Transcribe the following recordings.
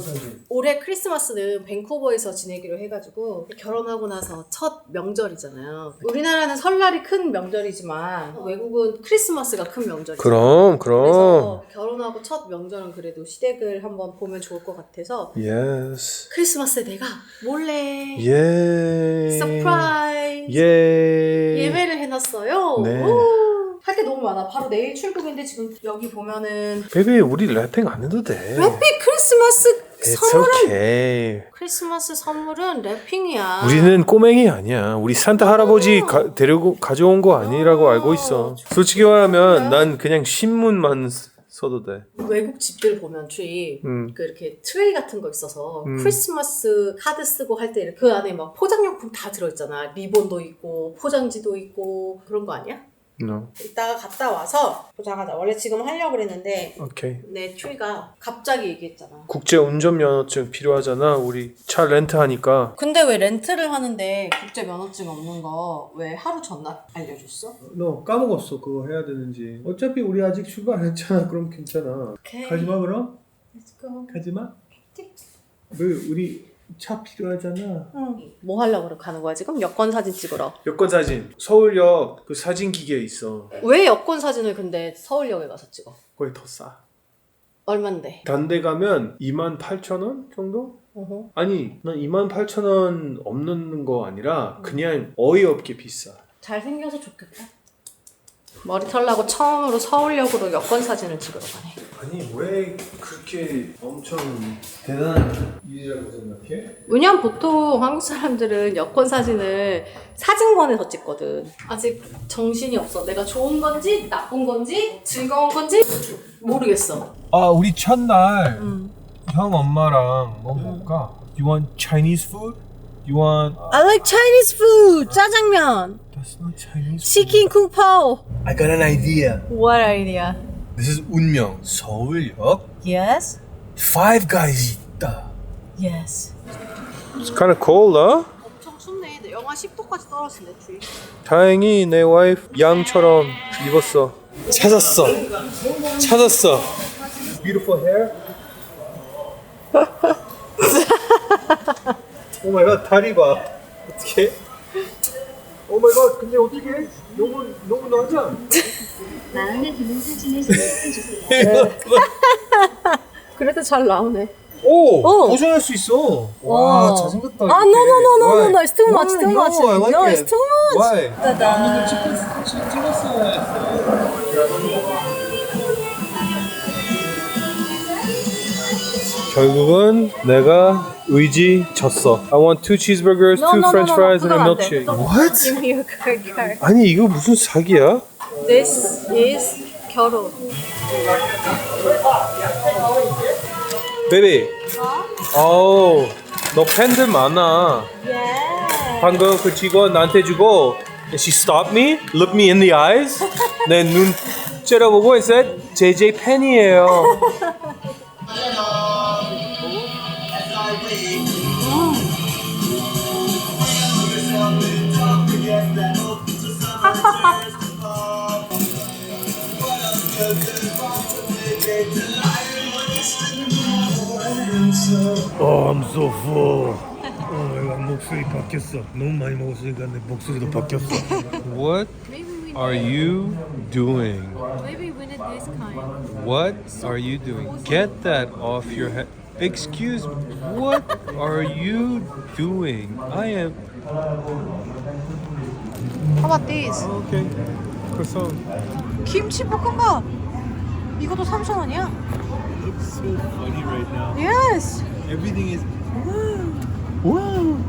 사진. 올해 크리스마스는 밴쿠버에서 지내기로 해가지고 결혼하고 나서 첫 명절이잖아요. 우리나라는 설날이 큰 명절이지만 외국은 크리스마스가 큰 명절이죠. 그럼 그래서 결혼하고 첫 명절은 그래도 시댁을 한번 보면 좋을 것 같아서 Yes. 크리스마스에 내가 몰래 예. 서프라이즈 예. 예매를 해놨어요. 네. 너무 많아. 바로 내일 출국인데 지금 여기 보면은 베이비 우리 랩핑 안 해도 돼. 래핑 크리스마스 선물은 okay. 크리스마스 선물은 래핑이야. 우리는 꼬맹이 아니야. 우리 산타 할아버지 가, 데리고 가져온 거 아니라고 알고 있어. 솔직히 말하면 난 그냥 신문만 쓰- 써도 돼. 외국 집들 보면 트리 음. 그 이렇게 트레이 같은 거 있어서 음. 크리스마스 카드 쓰고 할 때 그 안에 막 포장용품 다 들어있잖아. 리본도 있고 포장지도 있고 그런 거 아니야? No. 이따가 갔다 와서 포장하자. 원래 지금 하려고 그랬는데 오케이. 내 트리가 갑자기 얘기했잖아. 국제 운전 면허증 필요하잖아. 우리 차 렌트 하니까. 근데 왜 렌트를 하는데 국제 면허증 없는 거 왜 하루 전날 알려줬어? 너 까먹었어 그거 해야 되는지 어차피 우리 아직 출발 안 했잖아 그럼 괜찮아 오케이. 가지마 그럼? Let's go. 가지마 왜 우리 차 필요하잖아 응. 뭐 하려고 그래 가는 거야 지금? 여권 사진 찍으러. 여권 사진. 서울역 그 사진 기계 있어. 왜 여권 사진을 근데 서울역에 가서 찍어? 거기 더 싸. 얼만데? 단대 가면 2만 8천 원 정도? 어허. 아니, 난 2만 8천 원 없는 거 아니라 그냥 어이없게 비싸. 잘 생겨서 좋겠다. 머리 털라고 처음으로 서울역으로 여권 사진을 찍으러 가네. 아니, 왜 그렇게 엄청 대단한 일이라고 생각해? 왜냐면 보통 한국 사람들은 여권 사진을 사진관에서 찍거든. 아직 정신이 없어. 내가 좋은 건지 나쁜 건지 즐거운 건지 모르겠어. 아, 우리 첫날 음. 형 엄마랑 뭐 먹을까? You want Chinese food? You want... I like Chinese food. 짜장면, That's not Chinese food. 치킨 쿵파오. I got an idea. What idea? This is 운명 서울역 Yes. Five Guys 있다. Yes. It's kind of cold, huh? 엄청 춥네. 영하 10도까지 떨어지네, 주위. 다행히 내 와이프 양처럼 입었어. 찾았어. 찾았어. Beautiful hair 오 마이 갓 다리 봐 어떻게 오 마이 갓 근데 어떻게 너무 너무 낮아 마음에 드는 사진을 선택해주세요. 그래도 잘 나오네. 오 오. 보존할 수 있어 와. 와 잘생겼다 아, no, no, no, no, no, Why? no, it's too much, too much. No, it. it's too much. Why? 따단. 결국은 내가 의지 졌어. I want two cheeseburgers, No, two no, no, french no, fries, no, and a 그건 안 돼. milkshake. What? Give me your card. 아니 이거 무슨 사기야? This is 결혼. 베이비. 어우, 너 팬들 많아. Yeah. 방금 그 직원 나한테 주고 and she stopped me, looked me in the eyes, 내 눈 째려보고 and said, JJ 팬이에요. Oh, I'm so full. 어, 내가 목소리 바뀌었어. 너무 많이 먹었으니까 내 목소리도 바뀌었어. What are you doing? Maybe we need this kind. What are you doing? Get that off your head. Excuse me. What are you doing? I am. How about this? Okay. croissant. 김치 볶음밥. 이것도 3,000원이야. So funny right now. Yes. Everything is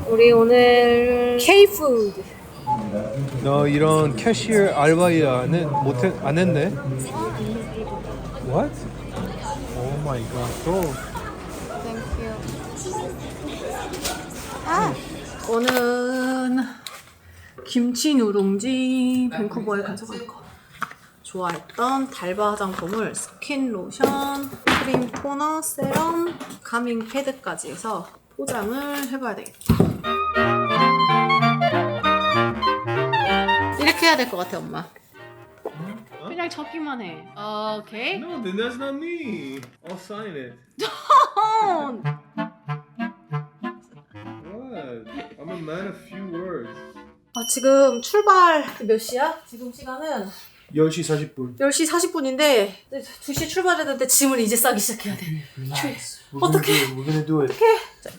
우리 오늘 K-food. 너 이런 캐시어 알바 일안 못해 안 했네? What? Oh my god. 또 Thank you. 아, 오늘은 김치 누룽지 밴쿠버에 가져갈 거. 좋아했던 달바 화장품을 스킨 로션, 크림 토너, 세럼, 가밍 패드까지 해서 포장을 해봐야 되겠다. 이렇게 해야 될 것 같아, 엄마. 그냥 적기만 해. 오케이. No, then that's not me. I'll sign it. What? I'm a man of few words. 아, 지금 출발 몇 시야? 지금 시간은 10시 40분. 10시 40분인데 2시에 출발했는데 짐을 이제 싸기 시작해야 돼. We're gonna do it.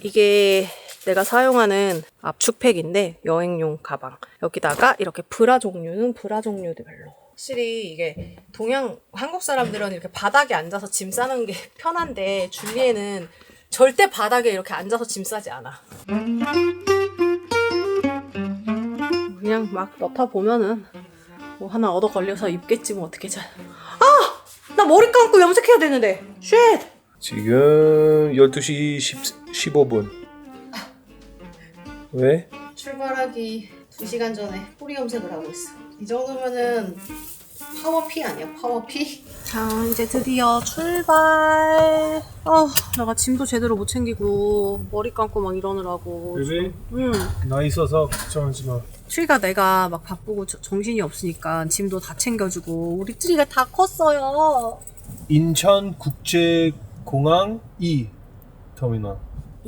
이게 내가 사용하는 압축팩인데 여행용 가방. 여기다가 이렇게 브라 종류는 브라 종류들별로. 확실히 이게 동양 한국 사람들은 이렇게 바닥에 앉아서 짐 싸는 게 편한데 줄리에는 절대 바닥에 이렇게 앉아서 짐 싸지 않아. 그냥 막 넣다 보면은 뭐 하나 얻어 걸려서 입겠지 뭐 어떻게 잘. 아! 나 머리 감고 염색해야 되는데. 쉣! 지금 12시 10, 15분. 왜? 출발하기 2시간 전에 뿌리 염색을 하고 있어. 이 정도면은 파워피 아니야, 파워피? 자, 이제 드디어 출발. 아, 내가 짐도 제대로 못 챙기고 머리 감고 막 이러느라고. 그지? 응. 나 있어서 걱정하지 마. 트리가 내가 막 바쁘고 저- 정신이 없으니까 짐도 다 챙겨주고 우리 트리가 다 컸어요. 인천 국제공항 2 터미널.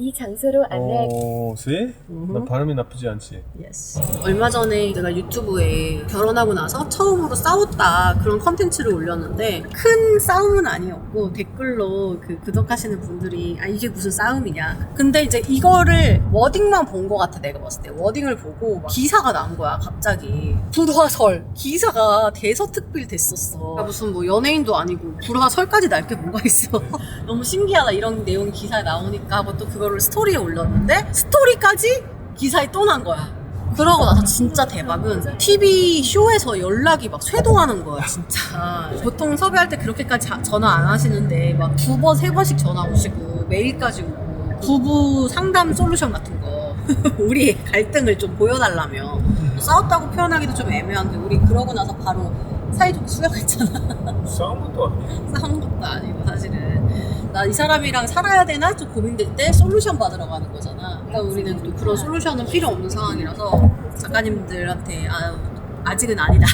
이 장소로 안내할 어, 쎄? 나 발음이 나쁘지 않지? 예스. 얼마 전에 내가 유튜브에 결혼하고 나서 처음으로 싸웠다 그런 컨텐츠를 올렸는데 큰 싸움은 아니었고 댓글로 그 구독하시는 분들이 아 이게 무슨 싸움이냐. 근데 이제 이거를 워딩만 본 것 같아 내가 봤을 때 워딩을 보고 막 기사가 난 거야 갑자기 불화설 기사가 대서특필 됐었어. 그러니까 무슨 뭐 연예인도 아니고 불화설까지 날 게 뭐가 있어. 너무 신기하다 이런 내용이 기사에 나오니까 하고 또 그 거를 스토리에 올렸는데 스토리까지 기사에 또 난 거야. 그러고 나서 진짜 대박은 TV 쇼에서 연락이 막 쇄도하는 거야 진짜. 보통 섭외할 때 그렇게까지 자- 전화 안 하시는데 막 두 번 세 번씩 전화 오시고 메일까지 오고 부부 상담 솔루션 같은 거 우리 갈등을 좀 보여달라며 싸웠다고 표현하기도 좀 애매한데 우리 그러고 나서 바로 사이좋게 수영했잖아. 싸운 것도 아니야. 싸우는 것도 아니고 사실은 나 이 사람이랑 살아야 되나 좀 고민될 때 솔루션 받으러 가는 거잖아. 그러니까 우리는 또 그런 솔루션은 필요 없는 상황이라서 작가님들한테 아 아직은 아니다.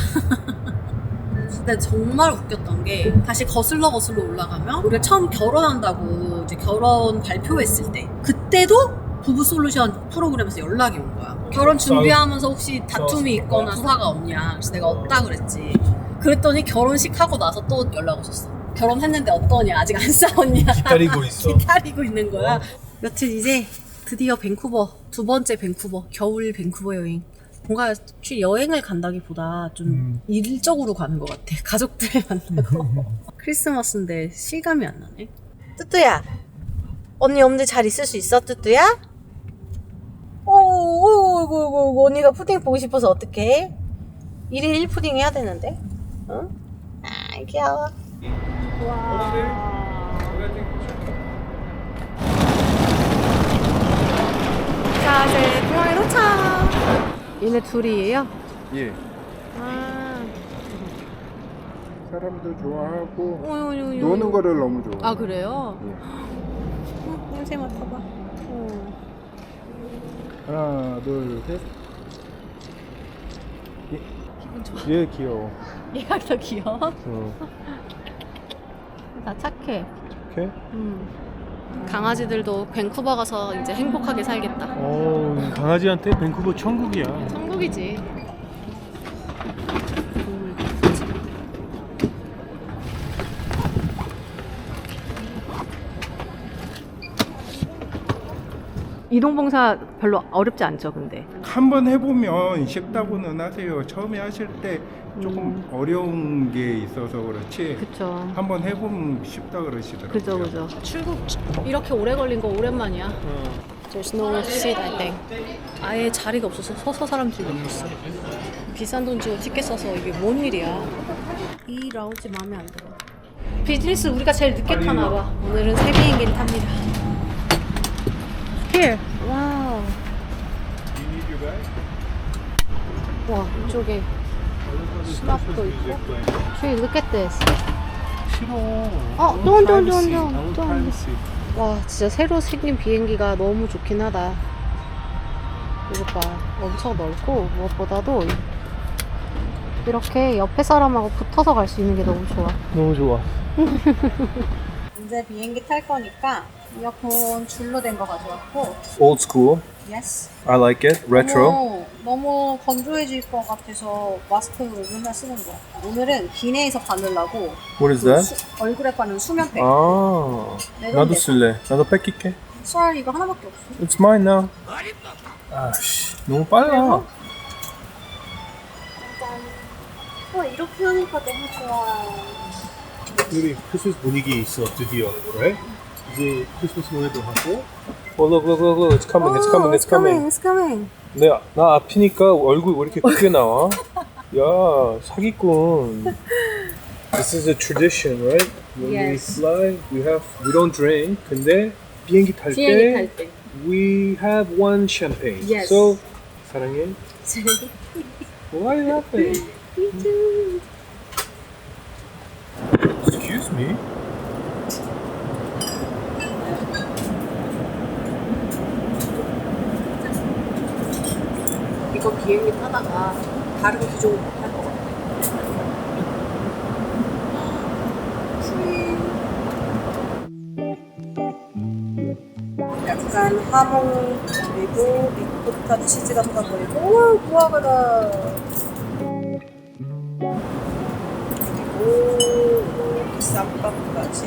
근데 정말 웃겼던 게 다시 거슬러 거슬러 올라가면 우리가 처음 결혼한다고 이제 결혼 발표했을 때 그때도 부부 솔루션 프로그램에서 연락이 온 거야. 결혼 준비하면서 혹시 다툼이 있거나 수사가 없냐. 그래서 내가 없다 그랬지. 그랬더니 결혼식 하고 나서 또 연락 오셨어. 결혼했는데 어떠냐? 아직 안 싸웠냐? 기다리고 있어. 기다리고 있는 거야. 여튼 이제 드디어 밴쿠버 두 번째 밴쿠버 겨울 밴쿠버 여행. 뭔가 여행을 간다기보다 좀 일적으로 가는 것 같아. 가족들 만나고. 크리스마스인데 실감이 안 나네. 뚜뚜야, 언니 엄들 잘 있을 수 있어, 뚜뚜야? 오, 오, 오, 오, 오, 언니가 푸딩 보고 싶어서 어떡해? 1일 1푸딩 해야 되는데? 응? 아, 귀여워. 자, 이제 공항에 도착. 얘네 둘이에요? 예. 아, 사람도 좋아하고 어, 요, 요, 요. 노는 거를 너무 좋아. 아, 그래요? 예. 어, 냄새 맡아봐. 어. 하나, 둘, 셋. 기분 좋아. 얘 귀여워. 얘가 더 귀여워? 어. 나 착해. 오케이. 음. 강아지들도 밴쿠버 가서 이제 행복하게 살겠다. 어, 강아지한테 밴쿠버 천국이야. 천국이지. 이동봉사 별로 어렵지 않죠, 근데. 한번 해보면 쉽다고는 하세요. 처음에 하실 때 조금 어려운 게 있어서 그렇지. 그쵸. 한번 해보면 쉽다 그러시더라고요. 그죠, 그죠. 출국 이렇게 오래 걸린 거 오랜만이야. There's no seat, I think. 아예 자리가 없어서 서서 사람들이 너무 있어. 비싼 돈 주고 티켓 사서 이게 뭔 일이야. 이 라운지 마음에 안 들어. 비즈니스 우리가 제일 늦게 타나 봐. 오늘은 새 비행기를 탑니다. Here. 이쪽에 수납도 있고. Tree, look at this. 싫어. 어, 돈, 돈, 돈, 돈, 돈. 와, 진짜 새로 생긴 비행기가 너무 좋긴 하다. 이거 봐. 엄청 넓고, 무엇보다도 이렇게 옆에 사람하고 붙어서 갈 수 있는 게 너무 좋아. 너무 좋아. 이제 비행기 탈 거니까 이어폰 줄로 된 거 가져왔고 Old school. 예스 I like it. Retro. 너무, 너무 건조해질 것 같아서 마스크를 맨날 쓰는 거야 오늘은 기내에서 바르려고 What is that? 수- 얼굴에 바르는 수면팩 아, 내가 나도 내가. 쓸래. 나도 뺏길게. 썰 이거 하나밖에 없어 It's mine now. 아씨, 너무 빨라. 와 이렇게 하니까 너무 좋아 여기 크리스마스 분위기 있어 드디어, right? 이제 크리스마스 노래도 하고 Oh, look, look, look, look. It's coming. It's coming. It's coming. It's coming 네, 나 앞이니까 얼굴 왜 이렇게 크게 나와? 야, 사기꾼. This is a tradition, right? When Yes. we fly, we have we don't drink. 근데 비행기 탈 비행기 때 탈 때 we have one champagne. Yes. So 사랑해. Why are you laughing? Excuse me. 이거 타다가 다른 기종을 못할 것 같아. 약간 하몽 그리고 리코타 치즈가 쏟아버리고 우와 구아바다 그리고 쌈밥까지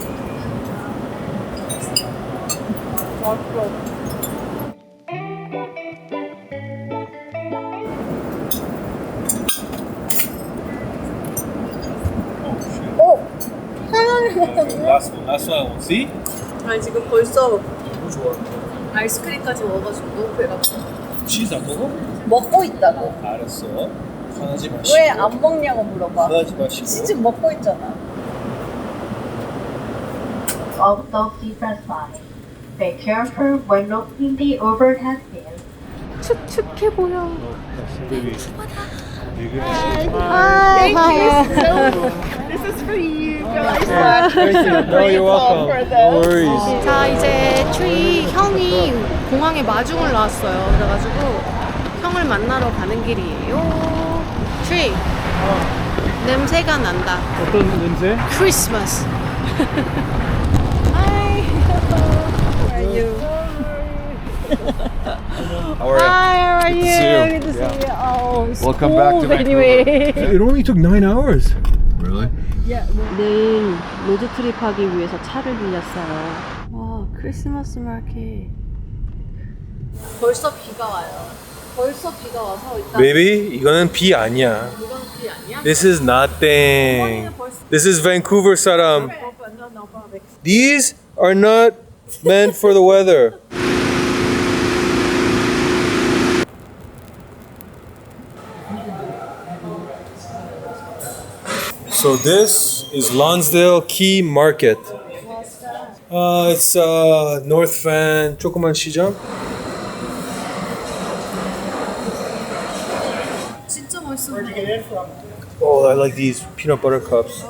와플 어? Last one, last. See? 아니 지금 벌써 너무 좋아. 아이스크림까지 먹어가지고 너무 배가 고파. 치즈 안 먹어? 먹고 있다고 알았어. 화나지 마시고. 왜 안 먹냐고 물어봐 화나지 마시고. 지금 먹고 있잖아 also different size. Be careful when opening the overhead bin. 축축해 보여 No, you're welcome. No worries. 자 이제 트리 형이 공항에 마중을 나왔어요 그래가지고 형을 만나러 가는 길이에요 트리 냄새가 난다 어떤 냄새? 크리스마스 How are you? Hi, how are you? you. Good to see you. Oh, Welcome back to cold anyway. It only took nine hours. Really? 내일 로드트립 하기 위해서 차를 빌렸어요. 와, 크리스마스 마켓. 벌써 비가 와요. 벌써 비가 와서 일단 Baby, 이거는 비 아니야. 이건 비 아니야? This is nothing. This is Vancouver 사람. These are not meant for the weather. So this is Lonsdale Key Market. Uh, it's uh, North Van 조그만 시장. 진짜 멋있어 보여. Oh, I like these peanut butter cups.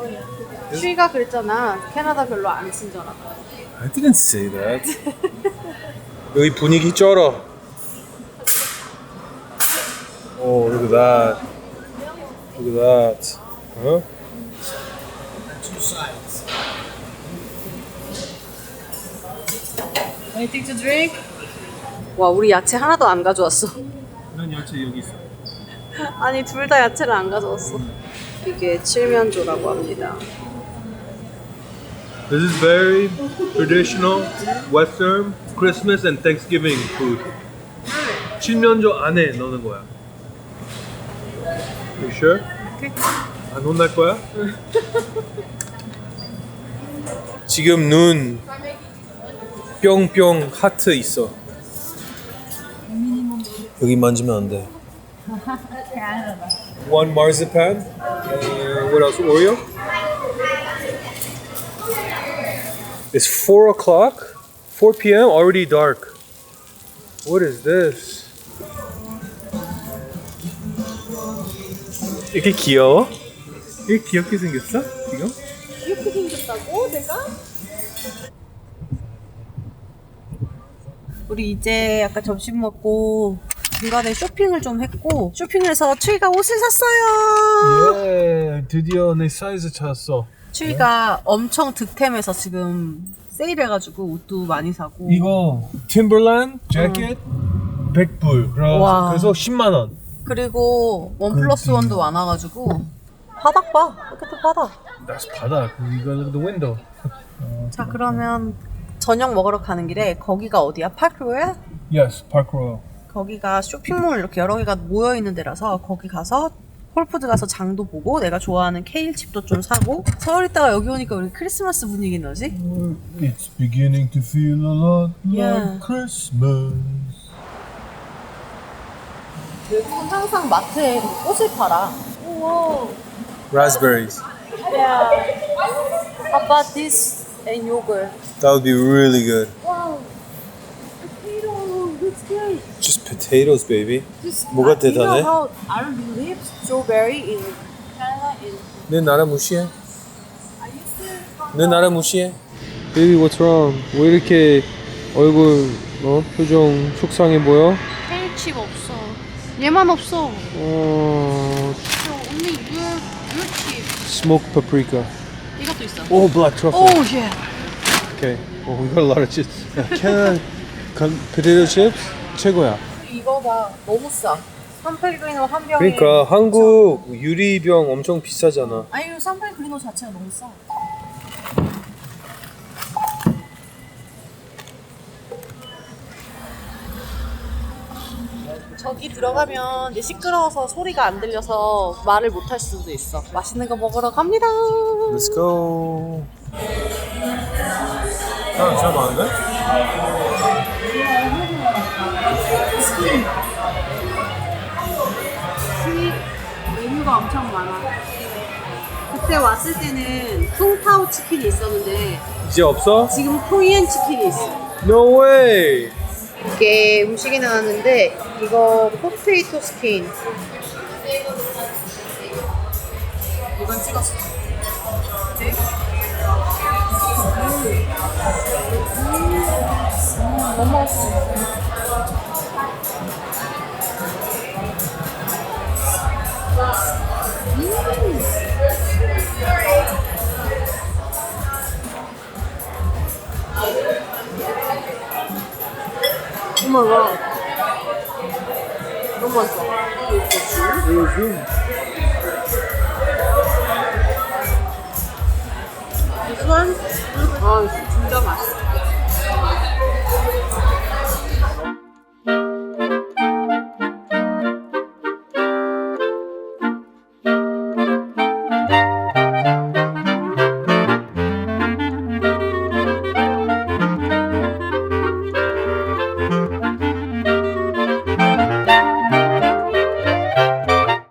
트리가 그랬잖아. 캐나다 별로 안 친절하다. I didn't say that. 여기 분위기 쩔어. Oh, look at that. Look at that. Huh? Anything to drink? 와, 우리 야채 하나도 안 가져왔어. 난 야채 여기 있어. 아니, 둘 다 야채를 안 가져왔어. 이게 칠면조라고 합니다. This is very traditional Western Christmas and Thanksgiving food. 칠면조 안에 넣는 거야. You sure? 안 혼날 거야? 지금 눈 뿅뿅 하트 있어. 여기 만지면 안 돼. One marzipan. And what else? Oreo. It's 4 o'clock? 4 p.m. Already dark. What is this? 이렇게 귀여워? 이렇게 귀엽게 생겼어? 지금? 이렇게 생겼다고? 내가? 우리 이제 아까 점심 먹고 중간에 쇼핑을 좀 했고 쇼핑을 해서 트리가 옷을 샀어요. 예, 드디어 내 사이즈 찾았어. 추위가 엄청 득템해서 지금 세일해가지고 옷도 많이 사고 이거 팀벌랜드 재킷 100불. 와. 그래서 10만 원. 그리고 원 플러스 원도 많아가지고 바닥 봐 끝에 바닥 That's 바다. 이거 look at the window. 자 그러면 저녁 먹으러 가는 길에 거기가 어디야? 파크로야? Yes, Park Royal. 거기가 쇼핑몰 이렇게 여러 개가 모여 있는 데라서 거기 가서 홀푸드 가서 장도 보고 내가 좋아하는 케일 칩도 좀 사고 서울 있다가 여기 오니까 우리 크리스마스 분위기 나지? It's beginning to feel a lot Yeah. Christmas. 외국은 항상 마트에 꽃을 팔아. 우와. Raspberries. Yeah. How about this and yogurt? That would be really good. Wow. Potato looks good. Just potatoes, baby. Just, 뭐가 uh, you know 대단해? how I don't believe strawberry in Canada in 내 나라 무시해. 내 나라 무시해. Baby, what's wrong? 왜 이렇게 얼굴 어 표정 속상해 보여? 케일칩 없어. 얘만 없어. 어, 저 언니 물 물칩. smoked paprika. Oh, black truffle. Oh yeah. Okay. Oh, we got a lot of chips. Can con- potato chips 최고야. 이거 봐 너무 싸. 산펠그리노 한 병에. 그러니까 한국 유리병 엄청 비싸잖아. 아니 산펠그리노 자체가 너무 싸. 저기 들어가면 이제 시끄러워서 소리가 안 들려서 말을 못 할 수도 있어. 맛있는 거 먹으러 갑니다. Let's go. 아, 잘 많은데? 메뉴가 엄청 많아. 그때 왔을 때는 퉁타오 치킨이 있었는데 이제 없어? 지금 코리안 치킨이 있어. No way. 이게 음식이 나왔는데 이거 포테이토 스킨. 이건 찍었어. 네? 음, 너무 맛있어. 어머 와. 너무 맛있어. This one? 아, 진짜 맛있어.